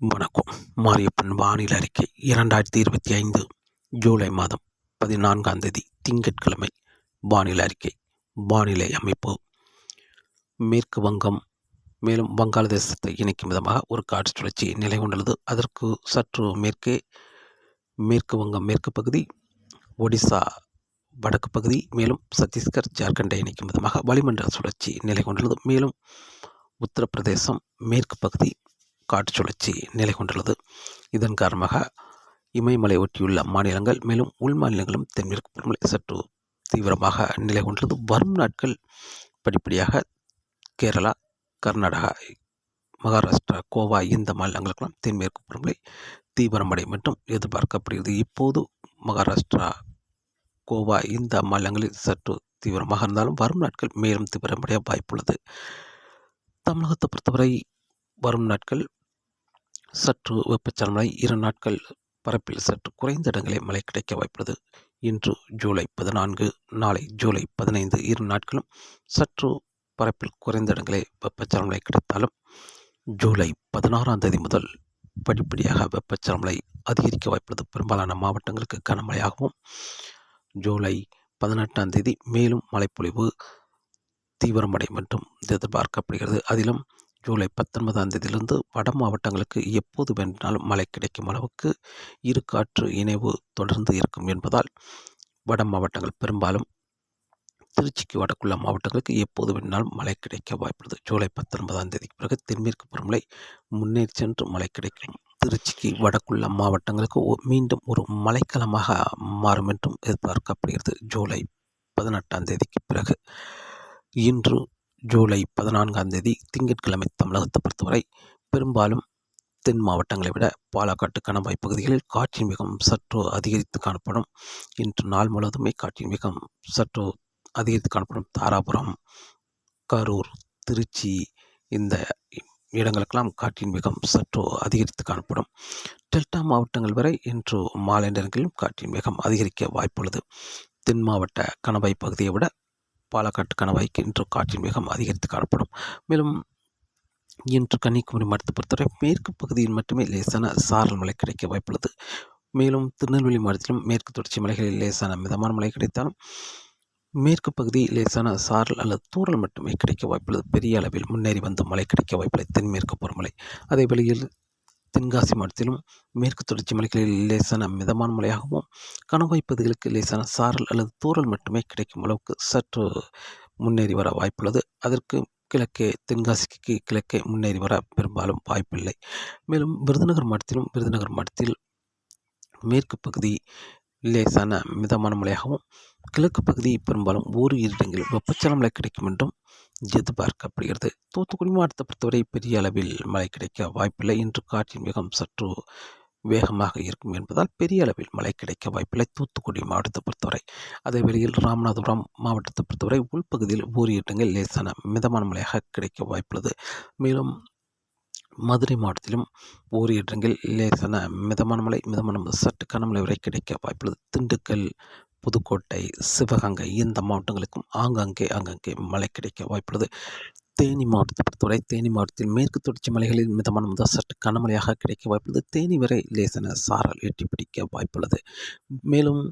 வணக்கம். மாரியப்பன் வானிலை அறிக்கை இரண்டாயிரத்தி இருபத்தி ஐந்து ஜூலை மாதம் பதினான்காம் தேதி திங்கட்கிழமை. வானிலை அறிக்கை வானிலை அமைப்பு. மேற்கு வங்கம் மேலும் வங்காளதேசத்தை இணைக்கும் விதமாக ஒரு காற்று சுழற்சி நிலை கொண்டுள்ளது. அதற்கு சற்று மேற்கே மேற்கு வங்கம் மேற்கு பகுதி ஒடிசா வடக்கு பகுதி மேலும் சத்தீஸ்கர் ஜார்க்கண்டை இணைக்கும் விதமாக வளிமண்டல சுழற்சி நிலை கொண்டுள்ளது. மேலும் உத்தரப்பிரதேசம் மேற்கு பகுதி காற்று சுழற்சி நிலை கொண்டுள்ளது. இதன் காரணமாக இமயமலை ஒட்டியுள்ள மாநிலங்கள் மேலும் உள் மாநிலங்களும் தென்மேற்கு பருவமழை சற்று தீவிரமாக நிலை கொண்டுள்ளது. வரும் நாட்கள் படிப்படியாக கேரளா கர்நாடகா மகாராஷ்டிரா கோவா இந்த மாநிலங்களுக்கெல்லாம் தென்மேற்கு பருவமழை தீவிரமடையும் என்றும் எதிர்பார்க்கப்படுகிறது. இப்போது மகாராஷ்டிரா கோவா இந்த மாநிலங்களில் சற்று தீவிரமாக இருந்தாலும் வரும் நாட்கள் மேலும் தீவிரமடைய வாய்ப்புள்ளது. தமிழகத்தை பொறுத்தவரை வரும் நாட்கள் சற்று வெப்பச்சலனம் இரு நாட்கள் பரப்பில் சற்று குறைந்த இடங்களே மழை கிடைக்க வாய்ப்புள்ளது. இன்று ஜூலை பதினான்கு நாளை ஜூலை பதினைந்து இரு நாட்களும் சற்று பரப்பில் குறைந்த இடங்களே வெப்பச்சலமலை கிடைத்தாலும் ஜூலை பதினாறாம் தேதி முதல் படிப்படியாக வெப்பச்சலமலை அதிகரிக்க வாய்ப்புள்ளது. பெரும்பாலான மாவட்டங்களுக்கு கனமழையாகவும் ஜூலை பதினெட்டாம் தேதி மேலும் மழைப்பொழிவு தீவிரமடை மற்றும் எதிர்பார்க்கப்படுகிறது. அதிலும் ஜூலை பத்தொன்பதாம் தேதியிலிருந்து வட மாவட்டங்களுக்கு எப்போது வேண்டினாலும் மழை கிடைக்கும் அளவுக்கு இரு காற்று இணைவு தொடர்ந்து இருக்கும் என்பதால் வட மாவட்டங்கள் பெரும்பாலும் திருச்சிக்கு வடக்குள்ள மாவட்டங்களுக்கு எப்போது வேணாலும் மழை கிடைக்க வாய்ப்புள்ளது. ஜூலை பத்தொன்பதாம் தேதிக்கு பிறகு தென்மேற்கு பருவமழை முன்னேறி சென்று மழை கிடைக்கும். திருச்சிக்கு வடக்குள்ள மாவட்டங்களுக்கு மீண்டும் ஒரு மழைக்காலமாக மாறும் என்றும் எதிர்பார்க்கப்படுகிறது. ஜூலை பதினெட்டாம் தேதிக்கு பிறகு இன்று ஜூலை பதினான்காம் தேதி திங்கட்கிழமை தமிழகத்தை பொறுத்தவரை பெரும்பாலும் தென் மாவட்டங்களை விட பாலக்காட்டு கணவாய் பகுதிகளில் காற்றின் வேகம் சற்று அதிகரித்து காணப்படும். இன்று நாள் முழுவதுமே காற்றின் வேகம் சற்று அதிகரித்து காணப்படும். தாராபுரம் கரூர் திருச்சி இந்த இடங்களுக்கெல்லாம் காற்றின் வேகம் சற்று அதிகரித்து காணப்படும். டெல்டா மாவட்டங்கள் வரை இன்று மாலை நேரங்களிலும் காற்றின் வேகம் அதிகரிக்க வாய்ப்புள்ளது. தென் மாவட்ட கணவாய் பகுதியை விட பாலக்காட்டு கணவாய்க்கு இன்று காற்றின் வேகம் அதிகரித்து காணப்படும். மேலும் இன்று கன்னியாகுமரி மாவட்டத்தை பொறுத்தவரை மேற்கு பகுதியில் மட்டுமே லேசான சாரல் மழை கிடைக்க வாய்ப்புள்ளது. மேலும் திருநெல்வேலி மாவட்டத்திலும் மேற்கு தொடர்ச்சி மலைகளில் லேசான மிதமான மழை கிடைத்தாலும் மேற்கு பகுதி லேசான சாரல் அல்லது தூரல் மட்டுமே கிடைக்க வாய்ப்புள்ளது. பெரிய அளவில் முன்னேறி வந்து மழை கிடைக்க வாய்ப்புள்ளது தென்மேற்கு பருவமழை. அதே வழியில் தென்காசி மாவட்டத்திலும் மேற்கு தொடர்ச்சி மலைகளில் லேசான மிதமான மழையாகவும் கணவாய் பகுதிகளுக்கு லேசான சாரல் அல்லது தூரல் மட்டுமே கிடைக்கும் அளவுக்கு சற்று முன்னேறி வர வாய்ப்புள்ளது. அதற்கு கிழக்கே தென்காசிக்கு கிழக்கே முன்னேறி வர பெரும்பாலும் வாய்ப்பில்லை. மேலும் விருதுநகர் மாவட்டத்திலும் விருதுநகர் மாவட்டத்தில் மேற்கு பகுதி லேசான மிதமான மழையாகவும் கிழக்கு பகுதி பெரும்பாலும் ஓரிரு இடங்களில் வெப்பச்சல மழை கிடைக்கும் என்றும் எதிர்பார்க்கப்படுகிறது தூத்துக்குடி மாவட்டத்தை பொறுத்தவரை பெரிய அளவில் மழை கிடைக்க வாய்ப்பில்லை. இன்று காற்றின் வேகம் சற்று வேகமாக இருக்கும் என்பதால் பெரிய அளவில் மழை கிடைக்க வாய்ப்பில்லை தூத்துக்குடி மாவட்டத்தை பொறுத்தவரை. அதே வேளையில் ராமநாதபுரம் மாவட்டத்தை பொறுத்தவரை உள்பகுதியில் ஓரிரு இடங்கள் லேசான மிதமான மழையாக கிடைக்க வாய்ப்புள்ளது. மேலும் மதுரை மாவட்டத்திலும் ஓரிரு இடங்கள் லேசான மிதமான மழை மிதமான சற்று கனமழை வரை கிடைக்க வாய்ப்புள்ளது. திண்டுக்கல் புதுக்கோட்டை சிவகங்கை இந்த மாவட்டங்களுக்கும் ஆங்காங்கே ஆங்காங்கே மழை கிடைக்க வாய்ப்புள்ளது. தேனி மாவட்டத்தை பொறுத்தவரை தேனி மாவட்டத்தில் மேற்கு தொடர்ச்சி மலைகளில் மிதமான முதல் சற்று கனமழையாக கிடைக்க வாய்ப்புள்ளது. தேனி வரை லேசன சாரல் எட்டி பிடிக்க வாய்ப்புள்ளது. மேலும்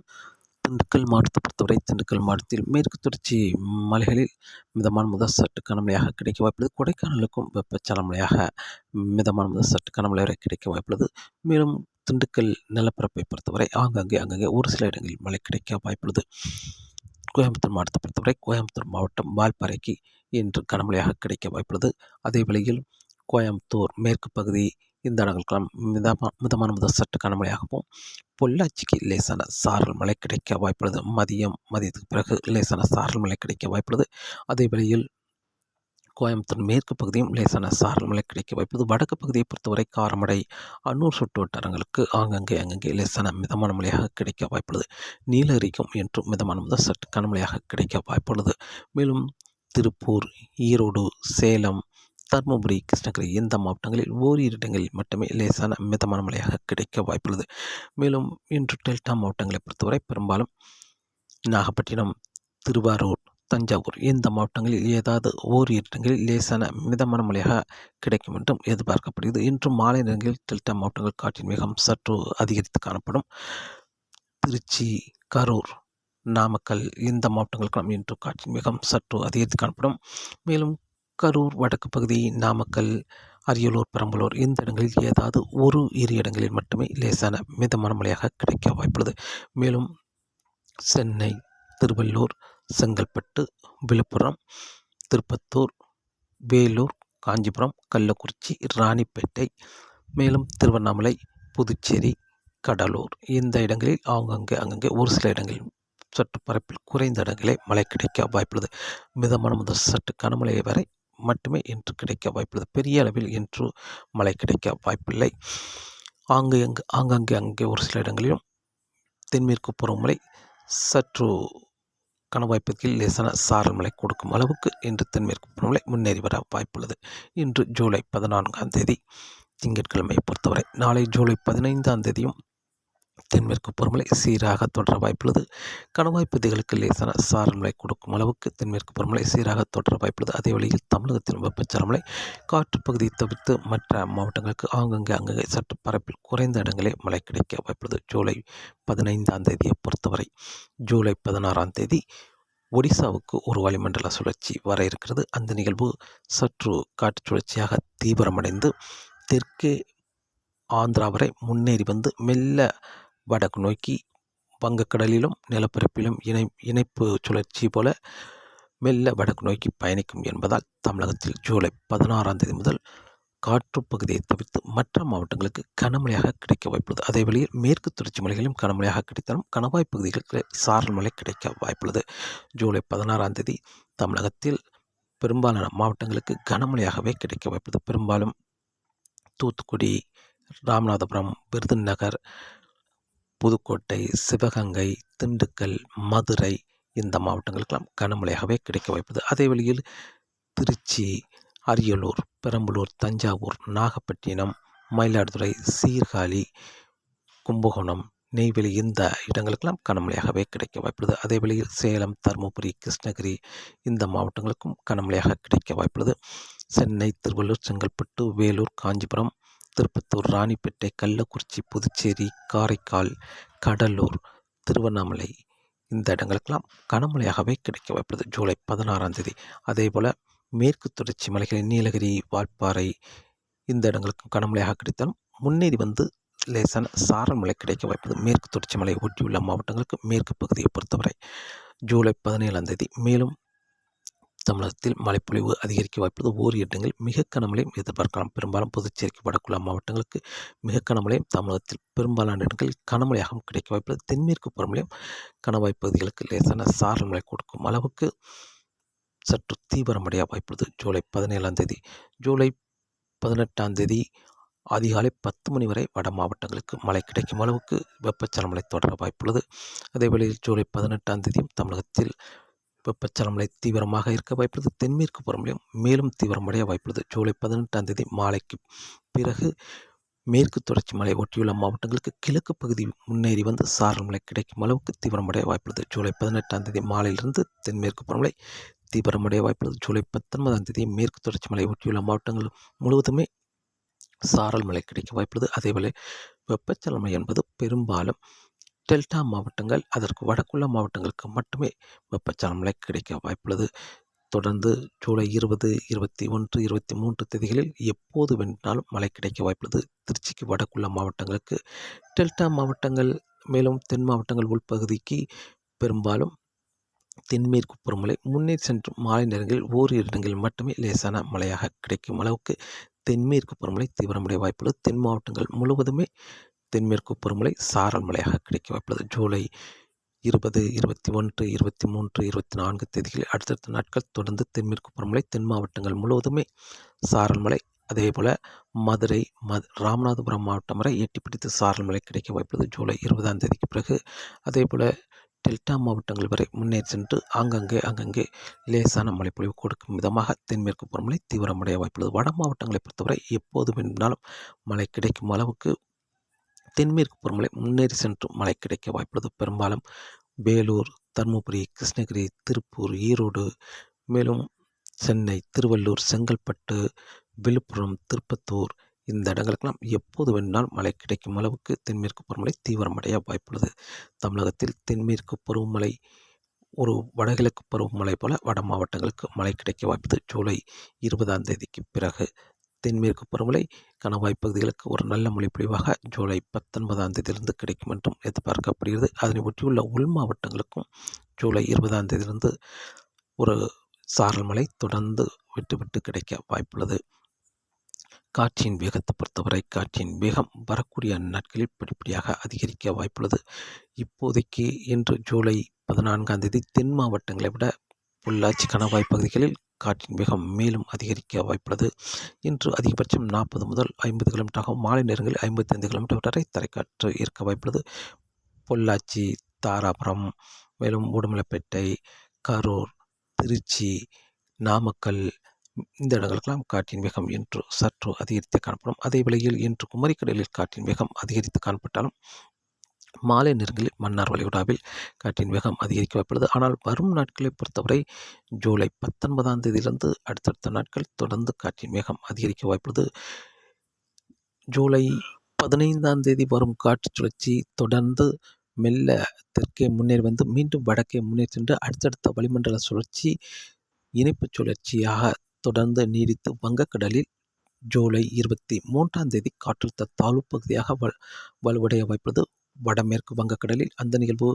திண்டுக்கல் மாவட்டத்தை பொறுத்தவரை திண்டுக்கல் மாவட்டத்தில் மேற்கு தொடர்ச்சி மலைகளில் மிதமான முதல் சற்று கனமழையாக கிடைக்க வாய்ப்புள்ளது. கொடைக்கானலுக்கும் வெப்பச்சல மழையாக மிதமான முதல் சற்று கனமழை வரை கிடைக்க வாய்ப்புள்ளது. மேலும் திண்டுக்கல் நிலப்பரப்பை பொறுத்தவரை ஆங்காங்கே அங்கங்கே ஒரு சில இடங்களில் மழை கிடைக்க வாய்ப்புள்ளது. கோயம்புத்தூர் மாவட்டத்தை பொறுத்தவரை கோயம்புத்தூர் மாவட்டம் வால்பாறைக்கு இன்று கனமழையாக கிடைக்க வாய்ப்புள்ளது. அதே வேளையில் கோயம்புத்தூர் மேற்கு பகுதி இந்த இடங்களுக்கெல்லாம் மிதமான மிதமான முதல் சற்று கனமழையாகவும் பொள்ளாச்சிக்கு லேசான சாரல் மழை கிடைக்க வாய்ப்புள்ளது. மதியம் மதியத்துக்கு பிறகு லேசான சாரல் மழை கிடைக்க வாய்ப்புள்ளது. அதே வேளையில் கோயம்புத்தூர் மேற்கு பகுதியும் லேசான சாரல் மழை கிடைக்க வாய்ப்புள்ளது வடக்கு பகுதியை பொறுத்தவரை காரமடை அன்னூர் சுட்டு வட்டாரங்களுக்கு ஆங்கங்கே அங்கங்கே லேசான மிதமான மழையாக கிடைக்க வாய்ப்புள்ளது நீலகிரிக்கும் என்றும் மிதமான முதல் சற்று கனமழையாக கிடைக்க வாய்ப்புள்ளது மேலும் திருப்பூர் ஈரோடு சேலம் தருமபுரி கிருஷ்ணகிரி இந்த மாவட்டங்களில் ஓரிரு இடங்களில் மட்டுமே லேசான மிதமான மழையாக கிடைக்க வாய்ப்புள்ளது மேலும் இன்று டெல்டா மாவட்டங்களை பொறுத்தவரை பெரும்பாலும் நாகப்பட்டினம் திருவாரூர் தஞ்சாவூர். இந்த மாவட்டங்களில் ஏதாவது ஓரிரு இடங்களில் லேசான மிதமான மழையாக கிடைக்கும் என்றும் எதிர்பார்க்கப்படுகிறது. இன்று மாலை நேரங்களில் டெல்டா மாவட்டங்கள் காற்றின் வேகம் சற்று அதிகரித்து காணப்படும். திருச்சி கரூர் நாமக்கல் இந்த மாவட்டங்களுக்கெல்லாம் இன்று காற்றின் வேகம் சற்று அதிகரித்து காணப்படும். மேலும் கரூர் வடக்கு பகுதி நாமக்கல் அரியலூர் பெரம்பலூர் இந்த இடங்களில் ஏதாவது ஒரு இரு இடங்களில் மட்டுமே லேசான மிதமான மழையாக கிடைக்க வாய்ப்புள்ளது. மேலும் சென்னை திருவள்ளூர் செங்கல்பட்டு விழுப்புரம் திருப்பத்தூர் வேலூர் காஞ்சிபுரம் கள்ளக்குறிச்சி ராணிப்பேட்டை மேலும் திருவண்ணாமலை புதுச்சேரி கடலூர். இந்த இடங்களில் அவங்கங்கே அங்கங்கே ஒரு சில இடங்களில் சற்று பரப்பில் குறைந்த இடங்களே மழை கிடைக்க வாய்ப்புள்ளது. மிதமான முதல் சற்று கனமழை வரை மட்டுமே இன்று கிடைக்க வாய்ப்புள்ளது. பெரிய அளவில் இன்று மழை கிடைக்க வாய்ப்பில்லை. ஆங்கு எங்கு ஆங்காங்கே அங்கே ஒரு சில இடங்களிலும் தென்மேற்கு பருவமழை சற்று கணவாய்ப்பகுதியில் லேசான சாரல் மழை கொடுக்கும் அளவுக்கு இன்று தென்மேற்கு பருவமழை முன்னேறி வர வாய்ப்புள்ளது. இன்று ஜூலை பதினான்காம் தேதி திங்கட்கிழமை பொறுத்தவரை நாளை ஜூலை பதினைந்தாம் தேதியும் தென்மேற்கு பருவமழை சீராக தொடர வாய்ப்புள்ளது. கணவாய் பகுதிகளுக்கு லேசான சாரல் மழை கொடுக்கும் அளவுக்கு தென்மேற்கு பருவமழை சீராக தொடர வாய்ப்புள்ளது. அதே வழியில் தமிழகத்தில் வெப்பச்சலமலை காற்று பகுதியை தவிர்த்து மற்ற மாவட்டங்களுக்கு ஆங்கங்கே அங்கங்கே சற்று பரப்பில் குறைந்த இடங்களே மழை கிடைக்க வாய்ப்புள்ளது. ஜூலை பதினைந்தாம் தேதியை பொறுத்தவரை ஜூலை பதினாறாம் தேதி ஒடிசாவுக்கு ஒரு வளிமண்டல சுழற்சி வர இருக்கிறது. அந்த நிகழ்வு சற்று காற்று சுழற்சியாக தீவிரமடைந்து தெற்கே ஆந்திரா வரை முன்னேறி வந்து மெல்ல வடக்கு நோக்கி வங்கக்கடலிலும் நிலப்பரப்பிலும் இணை இணைப்பு சுழற்சி போல மெல்ல வடக்கு நோக்கி பயணிக்கும் என்பதால் தமிழகத்தில் ஜூலை பதினாறாம் தேதி முதல் காற்று பகுதியை தவிர்த்து மற்ற மாவட்டங்களுக்கு கனமழையாக கிடைக்க வாய்ப்புள்ளது. அதே வழியில் மேற்கு தொடர்ச்சி மலைகளிலும் கனமழையாக கிடைத்தாலும் கணவாய் பகுதிகளுக்கு சாரல் மழை கிடைக்க வாய்ப்புள்ளது. ஜூலை பதினாறாம் தேதி தமிழகத்தில் பெரும்பாலான மாவட்டங்களுக்கு கனமழையாகவே கிடைக்க வாய்ப்புள்ளது. பெரும்பாலும் தூத்துக்குடி ராமநாதபுரம் விருதுநகர் புதுக்கோட்டை சிவகங்கை திண்டுக்கல் மதுரை இந்த மாவட்டங்களுக்கெல்லாம் கனமழையாகவே கிடைக்க வாய்ப்புது. அதே வழியில் திருச்சி அரியலூர் பெரம்பலூர் தஞ்சாவூர் நாகப்பட்டினம் மயிலாடுதுறை சீர்காழி கும்பகோணம் நெய்வேலி இந்த இடங்களுக்கெல்லாம் கனமழையாகவே கிடைக்க வாய்ப்புள்ளது அதே வழியில் சேலம் தருமபுரி கிருஷ்ணகிரி இந்த மாவட்டங்களுக்கும் கனமழையாக கிடைக்க வாய்ப்புள்ளது சென்னை திருவள்ளூர் செங்கல்பட்டு வேலூர் காஞ்சிபுரம் திருப்பத்தூர் ராணிப்பேட்டை கள்ளக்குறிச்சி புதுச்சேரி காரைக்கால் கடலூர் திருவண்ணாமலை. இந்த இடங்களுக்கெல்லாம் கனமழையாகவே கிடைக்க வாய்ப்புள்ளது. ஜூலை பதினாறாம் தேதி. அதே போல் மேற்கு தொடர்ச்சி மலைகளில் நீலகிரி வால்பாறை இந்த இடங்களுக்கும் கனமழையாக கிடைத்தாலும் முன்னேறி வந்து லேசான சாரல் மழை கிடைக்க வாய்ப்பது மேற்கு தொடர்ச்சி மலை ஒட்டியுள்ள மாவட்டங்களுக்கு மேற்கு பகுதியை பொறுத்தவரை ஜூலை பதினேழாம் தேதி. மேலும் தமிழகத்தில் மழைப்பொழிவு அதிகரிக்க வாய்ப்புள்ளது. ஓர் இடங்களில் மிக கனமழையும் எதிர்பார்க்கலாம். பெரும்பாலும் புதுச்சேரிக்கு வடக்குள்ள மாவட்டங்களுக்கு மிக கனமழையும் தமிழகத்தில் பெரும்பாலான இடங்களில் கனமழையாகவும் கிடைக்க வாய்ப்புள்ளது. தென்மேற்கு பருவமழையும் கணவாய் பகுதிகளுக்கு லேசான சாரல் மழை கொடுக்கும் அளவுக்கு சற்று தீவிரமடைய வாய்ப்புள்ளது. ஜூலை பதினேழாம் தேதி ஜூலை பதினெட்டாம் தேதி அதிகாலை பத்து மணி வரை வட மாவட்டங்களுக்கு மழை கிடைக்கும் அளவுக்கு வெப்பச்சலமழை தொடர வாய்ப்புள்ளது. அதேவேளையில் ஜூலை பதினெட்டாம் தேதியும் தமிழகத்தில் வெப்பச்சலமலை தீவிரமாக இருக்க வாய்ப்புள்ளது. தென்மேற்கு புறமலையும் மேலும் தீவிரமடைய வாய்ப்புள்ளது. ஜூலை பதினெட்டாம் தேதி மாலைக்கு பிறகு மேற்கு தொடர்ச்சி மலை ஒட்டியுள்ள மாவட்டங்களுக்கு கிழக்கு பகுதி முன்னேறி வந்து சாரல் மழை கிடைக்கும் அளவுக்கு தீவிரமடைய வாய்ப்புள்ளது. ஜூலை பதினெட்டாம் தேதி மாலையிலிருந்து தென்மேற்கு புறமலை தீவிரமடைய வாய்ப்புள்ளது. ஜூலை பத்தொன்பதாம் தேதி மேற்கு தொடர்ச்சி மலை ஒட்டியுள்ள மாவட்டங்கள் முழுவதுமே சாரல் மழை கிடைக்க வாய்ப்புள்ளது. அதேபோல வெப்பச்சலமை என்பது பெரும்பாலும் டெல்டா மாவட்டங்கள் அதற்கு வடக்குள்ள மாவட்டங்களுக்கு மட்டுமே வெப்பச்சலமழை கிடைக்க வாய்ப்புள்ளது. தொடர்ந்து ஜூலை இருபது இருபத்தி ஒன்று இருபத்தி மூன்று தேதிகளில் எப்போது வேண்டினாலும் மழை கிடைக்க வாய்ப்புள்ளது. திருச்சிக்கு வடக்குள்ள மாவட்டங்களுக்கு டெல்டா மாவட்டங்கள் மேலும் தென் மாவட்டங்கள் உள்பகுதிக்கு பெரும்பாலும் தென்மேற்கு பருவமழை முன்னே சென்று மாலை நேரங்களில் ஓரிரு இடங்களில் மட்டுமே லேசான மழையாக கிடைக்கும் அளவுக்கு தென்மேற்கு பருவமழை தீவிரமடைய வாய்ப்புள்ளது. தென் மாவட்டங்கள் முழுவதுமே தென்மேற்கு பருவமழை சாரல் மழையாக கிடைக்க வாய்ப்புள்ளது. ஜூலை இருபது இருபத்தி ஒன்று இருபத்தி மூன்று இருபத்தி நான்கு தேதிகளில் அடுத்தடுத்த நாட்கள் தொடர்ந்து தென்மேற்கு பருவமழை தென் மாவட்டங்கள் முழுவதுமே சாரல் மழை. அதே போல் மதுரை மது ராமநாதபுரம் மாவட்டம் வரை எட்டி பிடித்து சாரல் மழை கிடைக்க வாய்ப்புள்ளது ஜூலை இருபதாம் தேதிக்கு பிறகு. அதே போல் டெல்டா மாவட்டங்கள் வரை முன்னேறி சென்று ஆங்கங்கே அங்கங்கே லேசான மழைப்பொழிவு கொடுக்கும் விதமாக தென்மேற்கு பருவமழை தீவிரமடைய வாய்ப்புள்ளது. வட மாவட்டங்களை பொறுத்தவரை எப்போது வேண்டுமானாலும் மழை கிடைக்கும் அளவுக்கு தென்மேற்கு பருவமழை முன்னேறி சென்று மழை கிடைக்க வாய்ப்புள்ளது. பெரும்பாலும் வேலூர் தருமபுரி கிருஷ்ணகிரி திருப்பூர் ஈரோடு மேலும் சென்னை திருவள்ளூர் செங்கல்பட்டு விழுப்புரம் திருப்பத்தூர் இந்த இடங்களுக்கெல்லாம் எப்போது வேணும்னாலும் மழை கிடைக்கும் அளவுக்கு தென்மேற்கு பருவமழை தீவிரமடைய வாய்ப்புள்ளது. தமிழகத்தில் தென்மேற்கு பருவமழை ஒரு வடகிழக்கு பருவமழை போல வட மாவட்டங்களுக்கு மழை கிடைக்க வாய்ப்பது ஜூலை இருபதாம் தேதிக்கு பிறகு தென்மேற்கு பருவமழை கணவாய் பகுதிகளுக்கு ஒரு நல்ல மொழிப்பொழிவாக ஜூலை பத்தொன்பதாம் தேதியிலிருந்து கிடைக்கும் என்றும் எதிர்பார்க்கப்படுகிறது. அதனை ஒட்டியுள்ள உள் மாவட்டங்களுக்கும் ஜூலை இருபதாம் தேதியிலிருந்து ஒரு சாரல் மழை தொடர்ந்து விட்டு விட்டு கிடைக்க வாய்ப்புள்ளது. காற்றின் வேகத்தை பொறுத்தவரை காற்றின் வேகம் வரக்கூடிய நாட்களில் படிப்படியாக அதிகரிக்க வாய்ப்புள்ளது. இப்போதைக்கு இன்று ஜூலை பதினான்காம் தேதி தென் மாவட்டங்களை விட பொள்ளாச்சி கணவாய் பகுதிகளில் காற்றின் வேகம் மேலும் அதிகரிக்க வாய்ப்புள்ளது. இன்று அதிகபட்சம் நாற்பது முதல் ஐம்பது கிலோமீட்டராகவும் மாலை நேரங்களில் ஐம்பத்தி ஐந்து கிலோமீட்டர் வரை தரைக்காற்று இருக்க வாய்ப்புள்ளது. பொள்ளாச்சி தாராபுரம் மேலும் உடுமலைப்பேட்டை கரூர் திருச்சி நாமக்கல் இந்த இடங்களுக்கெல்லாம் காற்றின் வேகம் இன்று சற்று அதிகரித்து காணப்படும். அதே வேளையில் இன்று குமரிக்கடலில் காற்றின் வேகம் அதிகரித்து காணப்பட்டாலும் மாலை நேரங்களில் மன்னார் வளைகுடாவில் காற்றின் வேகம் அதிகரிக்க வாய்ப்புள்ளது. ஆனால் வரும் நாட்களை பொறுத்தவரை ஜூலை பத்தொன்பதாம் தேதியிலிருந்து அடுத்தடுத்த நாட்கள் தொடர்ந்து காற்றின் வேகம் அதிகரிக்க வாய்ப்புள்ளது. ஜூலை பதினைந்தாம் தேதி வரும் காற்று சுழற்சி தொடர்ந்து மெல்ல தெற்கே முன்னேறி வந்து மீண்டும் வடக்கே முன்னேறி சென்று அடுத்தடுத்த வளிமண்டல சுழற்சி இணைப்புச் சுழற்சியாக தொடர்ந்து நீடித்து வங்கக்கடலில் ஜூலை இருபத்தி மூன்றாம் தேதி காற்றழுத்த தாழ்வு பகுதியாக வலுவடைய வாய்ப்புள்ளது. வடமேற்கு வங்கக்கடலில் அந்த நிகழ்வு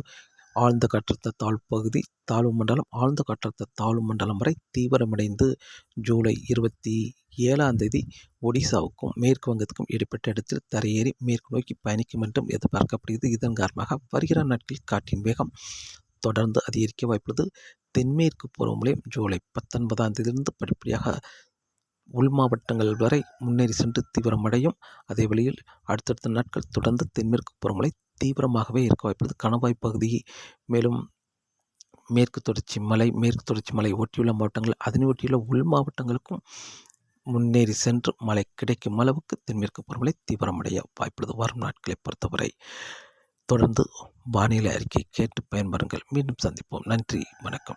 ஆழ்ந்த காற்றழுத்த தாழ்வு பகுதி தாழ்வு மண்டலம் ஆழ்ந்த காற்றழுத்த தாழ்வு மண்டலம் வரை தீவிரமடைந்து ஜூலை இருபத்தி ஏழாம் தேதி ஒடிசாவுக்கும் மேற்கு வங்கத்துக்கும் இடைப்பட்ட இடத்தில் தரையேறி மேற்கு நோக்கி பயணிக்கும் என்றும் எதிர்பார்க்கப்படுகிறது. இதன் காரணமாக வருகிற நாட்களில் காற்றின் வேகம் தொடர்ந்து அதிகரிக்க வாய்ப்புள்ளது. தென்மேற்கு பருவமழையும் ஜூலை பத்தொன்பதாம் தேதியிலிருந்து படிப்படியாக உள் மாவட்டங்கள் வரை முன்னேறி சென்று தீவிரமடையும். அதே வழியில் அடுத்தடுத்த நாட்கள் தொடர்ந்து தென்மேற்கு பருவமழை தீவிரமாகவே இருக்க வாய்ப்புள்ளது. கணவாய் பகுதி மேலும் மேற்கு தொடர்ச்சி மலை மேற்கு தொடர்ச்சி மலை ஒட்டியுள்ள மாவட்டங்கள் அதனை ஒட்டியுள்ள உள் மாவட்டங்களுக்கும் முன்னேறி சென்று மழை கிடைக்கும் அளவுக்கு தென்மேற்கு பருவமழை தீவிரமடைய வாய்ப்புள்ளது. வரும் நாட்களை பொறுத்தவரை தொடர்ந்து வானிலை அறிக்கை கேட்டு பயன்பெறுங்கள். மீண்டும் சந்திப்போம். நன்றி வணக்கம்.